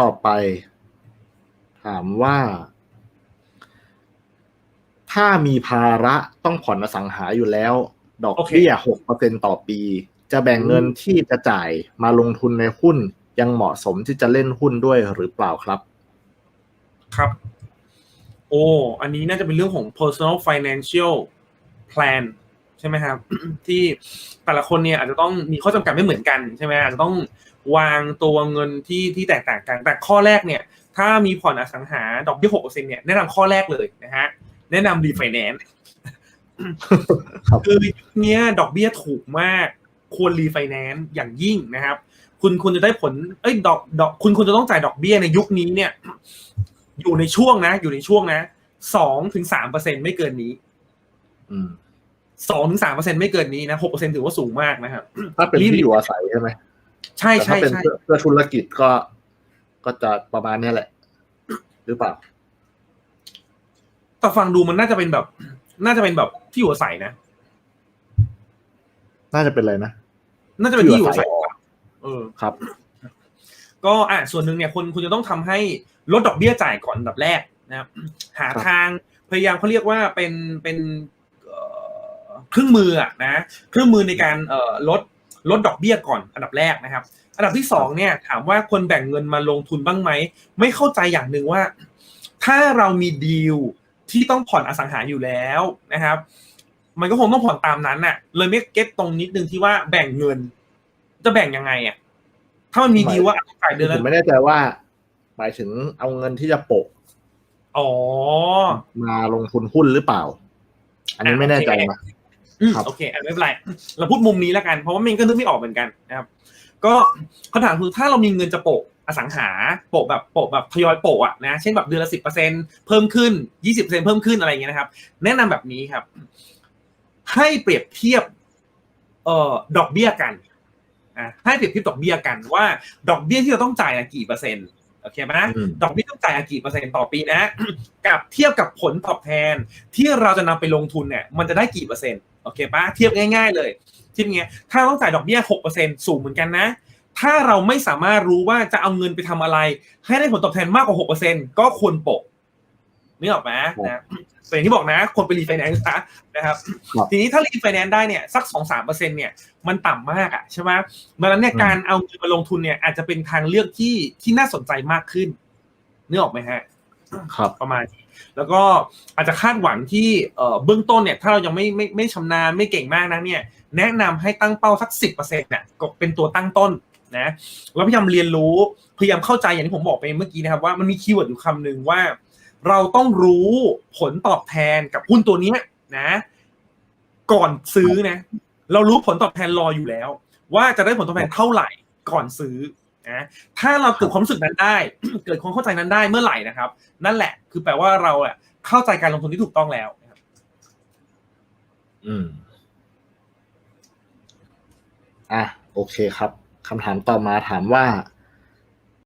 ต่อไป ถามว่า ถ้ามีภาระต้องผ่อนอสังหาอยู่แล้ว ดอกโอเคเบี้ยหกเปอร์เซ็นต่อปี จะแบ่งเงินที่จะจ่ายมาลงทุนในหุ้นยังเหมาะสมที่จะเล่นหุ้นด้วยหรือเปล่าครับ ครับ โอ้ อันนี้น่าจะเป็นเรื่องของ personal financial plan ใช่ไหมครับที่แต่ละคนเนี่ยอาจจะต้องมีข้อจำกัดไม่เหมือนกันใช่ไหมอาจจะต้องวางตัวเงินที่ที่แตกต่างกัน แต่ข้อแรกเนี่ย ถ้ามีผ่อนอสังหาดอกเบี้ยหกเปอร์เซ็นเนี่ยแนะนำข้อแรกเลยนะฮะแนะนำรีไฟแนนซ์ครับคือยุคเนี้ยดอกเบี้ยถูกมากควรรีไฟแนนซ์อย่างยิ่งนะครับ คุณคุณจะได้ผลเอ้ยดอกดอกคุณคุณจะต้องจ่ายดอกเบี้ยในยุคนี้เนี่ย อยู่ในช่วงนะ อยู่ในช่วงนะสองถึงสามเปอร์เซ็นไม่เกินนี้อืม สองถึงสามเปอร์เซ็นไม่เกินนี้นะหกเปอร์เซ็นถือว่าสูงมากนะครับถ้าเป็นรีบที่อยู่อาศัยใช่ไหมใช่แต่ใช่ถ้าเป็นใช่เพื่อเพื่อธุรกิจก็ก็จะประมาณเนี้ยแหละ หรือเปล่าแต่ฟังดูมันน่าจะเป็นแบบ น่าจะเป็นแบบที่อยู่อาศัยนะ น่าจะเป็นอะไรนะน่าจะเป็นที่อยู่อาศัยเออครับ ก็อะส่วนหนึ่งเนี่ยคุณคุณจะต้องทำให้ลดดอกเบี้ยจ่ายก่อนอันดับแรกนะครับหาครับทางพยายามเขาเรียกว่าเป็นเป็น เอ่อเครื่องมืออะนะเครื่องมือในการเอ่อลดลดดอกเบี้ยก่อนอันดับแรกนะครับ อันดับที่สองเนี่ยถามว่าควรแบ่งเงินมาลงทุนบ้างไหม ไม่เข้าใจอย่างหนึ่งว่า ถ้าเรามีดีลที่ต้องผ่อนอสังหาอยู่แล้วนะครับ มันก็คงต้องผ่อนตามนั้นน่ะ เลยไม่เก็ตตรงนิดนึงที่ว่าแบ่งเงิน จะแบ่งยังไงอะถ้ามันมีดีลว่าต้องจ่ายเดือนผละมไม่แน่ใจว่า หมายถึงเอาเงินที่จะโปะอ๋อ มาลงทุนหุ้นหรือเปล่า อันนี้อะไม่แน่ใจโอเคนะอืมครับ โอเคอะไม่เป็นไรเราพูดมุมนี้แล้วกันเพราะว่ามันก็นึกไม่ออกเหมือนกันนะครับ ก็คำถามคือถ้าเรามีเงินจะโปะอสังหาโปะแบบโปะแบบทยอยโปะอะนะเช่นแบบเดือนละสิบเปอร์เซ็นเพิ่มขึ้นยี่สิบเปอร์เซ็นเพิ่มขึ้นอะไรอย่างเงี้ยนะครับ แนะนำแบบนี้ครับ ให้เปรียบเทียบ เอ่อดอกเบี้ยกันอะให้เปรียบเทียบดอกเบี้ยกันว่า ดอกเบี้ยที่เราต้องจ่ายอะกี่เปอร์เซ็นต์โอเคไหมอืมดอกเบี้ยต้องจ่ายอะกี่เปอร์เซ็นต์ต่อปีนะ กับเทียบกับผลตอบแทนที่เราจะนำไปลงทุนเนี่ย มันจะได้กี่เปอร์เซ็นต์ โอเคปะเทียบง่าย ๆ เลยเทียบเงี้ยถ้าต้องจ่ายดอกเบี้ยหกเปอร์เซ็นต์สูงเหมือนกันนะ ถ้าเราไม่สามารถรู้ว่าจะเอาเงินไปทำอะไร ให้ได้ผลตอบแทนมากกว่าหกเปอร์เซ็นต์ก็ควรโปะนึกออกไหมนะแต่อย่างที่บอกนะคนไปรีไฟแนนซ์นะนะครับครับ ทีนี้ถ้ารีไฟแนนซ์ได้เนี่ยสักสองสามเปอร์เซ็นเนี่ยมันต่ำมากอะใช่ไหมดังนั้นเนี่ยการเอาเงินมาลงทุนเนี่ยอาจจะเป็นทางเลือกที่ที่น่าสนใจมากขึ้นนึกออกไหมฮะ ครับประมาณนี้ แล้วก็อาจจะคาดหวังที่เบื้องต้นเนี่ยถ้าเรายังไม่ไม่ไม่ชำนาญไม่เก่งมากนะเนี่ยแนะนำให้ตั้งเป้าสักสิบเปอร์เซ็นต์เนี่ยก็เป็นตัวตั้งต้นนะแล้วพยายามเรียนรู้พยายามเข้าใจอย่างที่ผมบอกไปเมื่อกี้นะครับว่ามันมีคีย์เวิร์ดอยู่คำหนึ่งว่า เราต้องรู้ผลตอบแทนกับหุ้นตัวนี้นะ ก่อนซื้อนะ เรารู้ผลตอบแทนรออยู่แล้ว ว่าจะได้ผลตอบแทนเท่าไหร่ก่อนซื้อ นะถ้าเราเกิดความรู้สึกนั้นได้ เกิดความเข้าใจนั้นได้เมื่อไหร่นะครับ นั่นแหละ คือแปลว่าเราอะเข้าใจการลงทุนที่ถูกต้องแล้วนะครับ อืม อะโอเคครับคำถามต่อมาถามว่า